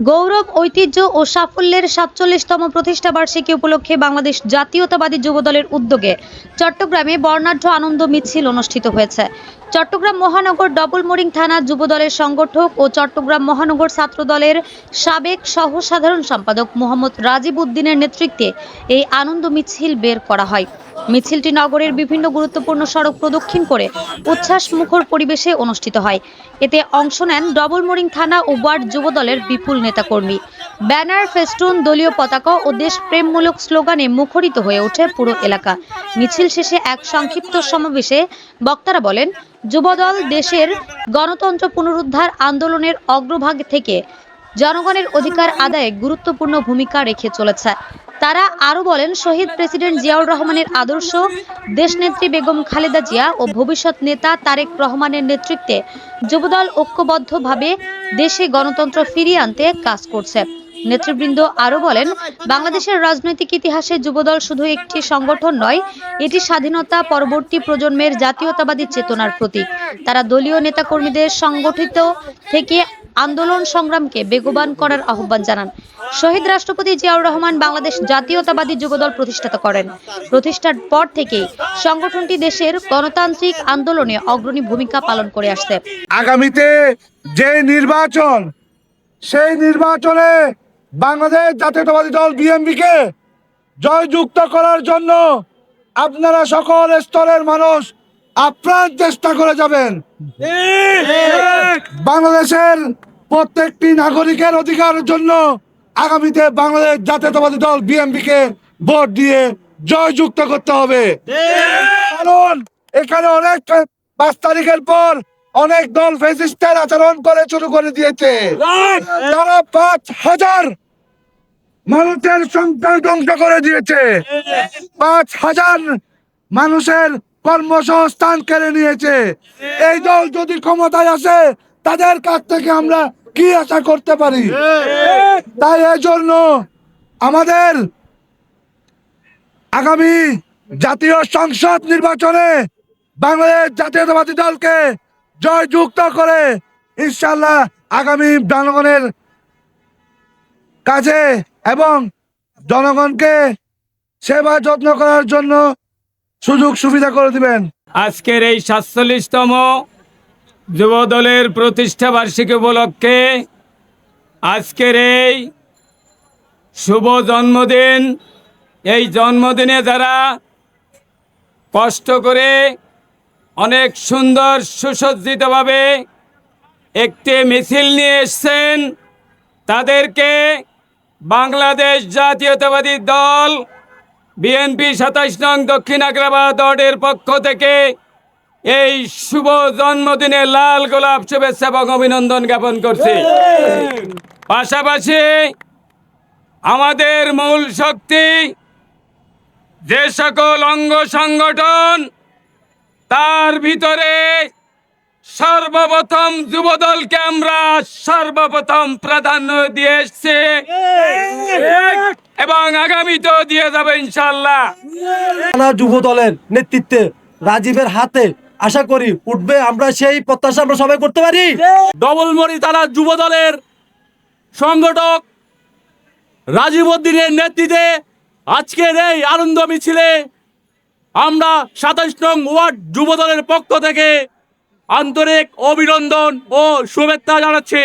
গৌরব, ঐতিহ্য ও সাফল্যের সাতচল্লিশতম প্রতিষ্ঠা বার্ষিকী উপলক্ষে বাংলাদেশ জাতীয়তাবাদী যুব দলের উদ্যোগে চট্টগ্রামে বর্ণাঢ্য আনন্দ মিছিল অনুষ্ঠিত হয়েছে। চট্টগ্রাম মহানগর ডবল মোরিং থানা যুব দলের সংগঠক ও চট্টগ্রাম মহানগর ছাত্র দলের সাবেক সহ সাধারণ সম্পাদক মোহাম্মদ রাজীব উদ্দিনের নেতৃত্বে এই আনন্দ মিছিল বের করা হয়। মিছিলটি নগরের বিভিন্ন গুরুত্বপূর্ণ সড়ক প্রদক্ষিণ করে উচ্ছ্বাস মুখর পরিবেশে অনুষ্ঠিত হয়। এতে অংশ নেন ডবল মোরিং থানা ও ওয়ার্ড যুব দলের বিপুল নেতাকর্মী। ব্যানার, ফেস্টুন, দলীয় পতাকা ও দেশপ্রেমমূলক স্লোগানে মুখরিত হয়ে ওঠে পুরো এলাকা। মিছিল শেষে এক সংক্ষিপ্ত সমাবেশে বক্তারা বলেন, যুবদল দেশের গণতন্ত্র পুনরুদ্ধার আন্দোলনের অগ্রভাগ থেকে জনগণের অধিকার আদায়ে গুরুত্বপূর্ণ ভূমিকা রেখে চলেছে। তারা আরও বলেন, শহীদ প্রেসিডেন্ট জিয়াউর রহমানের আদর্শ, দেশনেত্রী বেগম খালেদা জিয়া ও ভবিষ্যৎ নেতা তারেক রহমানের নেতৃত্বে যুবদল ঐক্যবদ্ধভাবে দেশে গণতন্ত্র ফিরিয়ে আনতে কাজ করছে। নেতৃবৃন্দ আরও বলেন, বাংলাদেশের রাজনৈতিক ইতিহাসে যুবদল শুধু একটি সংগঠন নয়, এটি স্বাধীনতা পরবর্তী প্রজন্মের জাতীয়তাবাদী চেতনার প্রতীক। তারা দলীয় নেতাকর্মীদের সংগঠিত থেকে আন্দোলন সংগ্রামকে বেগবান করার আহ্বান জানান। শহীদ রাষ্ট্রপতি জিয়াউর রহমান বাংলাদেশ জাতীয়তাবাদী যুবদল প্রতিষ্ঠাতা করেন। প্রতিষ্ঠার পর থেকেই সংগঠনটি দেশের গণতান্ত্রিক আন্দোলনে অগ্রণী ভূমিকা পালন করে আসছে। আগামীতে যে নির্বাচন, সেই নির্বাচনে বাংলাদেশ জাতীয়তাবাদী দল বিএনপিকে জয়যুক্ত করার জন্য আপনারা সকল স্তরের মানুষ আপ্রাণ চেষ্টা করে যাবেন। বাংলাদেশের প্রত্যেকটি নাগরিকের অধিকারের জন্য আগামীতে বাংলাদেশ জাতীয়তাবাদী দল বিএনপিকে ভোট দিয়ে জয়যুক্ত করতে হবে। কারণ এখানে অনেক পাঁচ তারিখের পর অনেক দল ফেসিস্টের আচরণ করে শুরু করে দিয়েছে। তারা পাঁচ হাজার মানুষের সংখ্যা ধ্বংস করে দিয়েছে। পাঁচ হাজার মানুষের কর্মসংস্থান কেড়ে নিয়েছে। এই দল যদি ক্ষমতায় আসে, তাদের কাছ থেকে আমরা কি আশা করতে পারি? তাই জন্য আমাদের আগামী জাতীয় সংসদ নির্বাচনে বাংলাদেশ জাতীয়তাবাদী দলকে জয়যুক্ত করে ইনশাল্লাহ আগামী জনগণের কাজে এবং জনগণকে সেবা যত্ন করার জন্য সুযোগ সুবিধা করে দিবেন। আজকের এই সাতচল্লিশতম যুব দলের প্রতিষ্ঠা বার্ষিকী উপলক্ষে আজকের এই শুভ জন্মদিন। এই জন্মদিনে যারা কষ্ট করে অনেক সুন্দর সুসজ্জিতভাবে একটি মিছিল নিয়ে এসছেন, তাদেরকে বাংলাদেশ জাতীয়তাবাদী দল বিএনপি সাতাইশ নং দক্ষিণ আগ্রাবাদ ওয়ার্ডের পক্ষ থেকে এই শুভ জন্মদিনে লাল গোলাপ শুভেচ্ছা এবং অভিনন্দন জ্ঞাপন করছি। পাশাপাশি আমাদের মূল শক্তি, যে সকল অঙ্গ সংগঠন, তার ভিতরে সর্বপ্রথম যুবদলকে আমরা সর্বপ্রথম প্রাধান্য দিয়ে এসছি। এবং আগামীতেও দিয়ে যাবে ইনশাল্লাহ যুব দলের নেতৃত্বে রাজীবের হাতে আশা করি উঠবে। আমরা সেই প্রত্যাশা আমরা সবাই করতে পারি। ডবলমণি থানা যুব দলের সংগঠক রাজীব উদ্দিনের নেতৃত্বে আজকের এই আনন্দ মিছিলে আমরা সাতাশ নং ওয়ার্ড যুব দলের পক্ষ থেকে আন্তরিক অভিনন্দন ও শুভেচ্ছা জানাচ্ছি।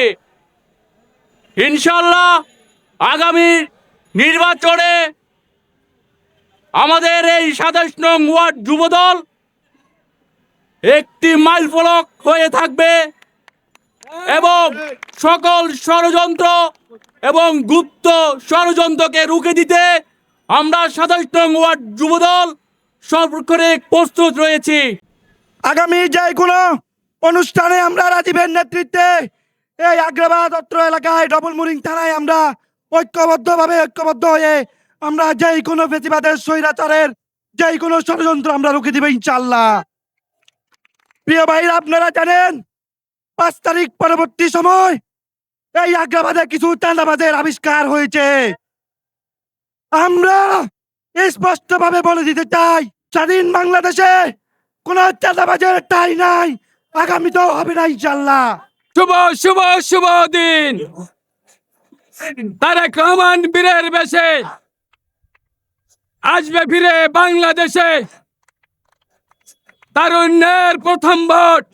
ইনশাল্লাহ আগামী নির্বাচনে আমাদের এই সাতাশ নং ওয়ার্ড যুবদল একটি মাইল ফলক হয়ে থাকবে এবং সকল ষড়যন্ত্র এবং গুপ্ত ষড়যন্ত্রকে রুখে দিতে আমরা সাতাশ নং ওয়ার্ড যুবদল সর্বক্ষণে প্রস্তুত রয়েছি। আগামী যে কোনো অনুষ্ঠানে আমরা রাজীবের নেতৃত্বে এই আগ্রাবাদ অত্র এলাকায় ডবল মুরিং থানায় আমরা ঐক্যবদ্ধভাবে, ঐক্যবদ্ধ হয়ে আমরা যেই কোনো প্রতিবাদের স্বৈরাচারের যেই কোনো ষড়যন্ত্র আমরা রুখে দিবে ইনশাল্লাহ প্রিয় ভাইরা, আপনারা জানেন, পাঁচ তারিখ পরবর্তী সময় এই আগ্রাবাদে কিছু চাঁদাবাজের আবিষ্কার হয়েছে। আমরা স্পষ্টভাবে বলে দিতে চাই, স্বাধীন বাংলাদেশে কোন চাঁদাবাজের ঠাই নাই, আগামীতেও হবে না ইনশাল্লাহ শুভ শুভ শুভ দিন। তারেক রহমান বীরের বেশে আসবে ফিরে বাংলাদেশে। তারুণ্যের প্রথম ভোট।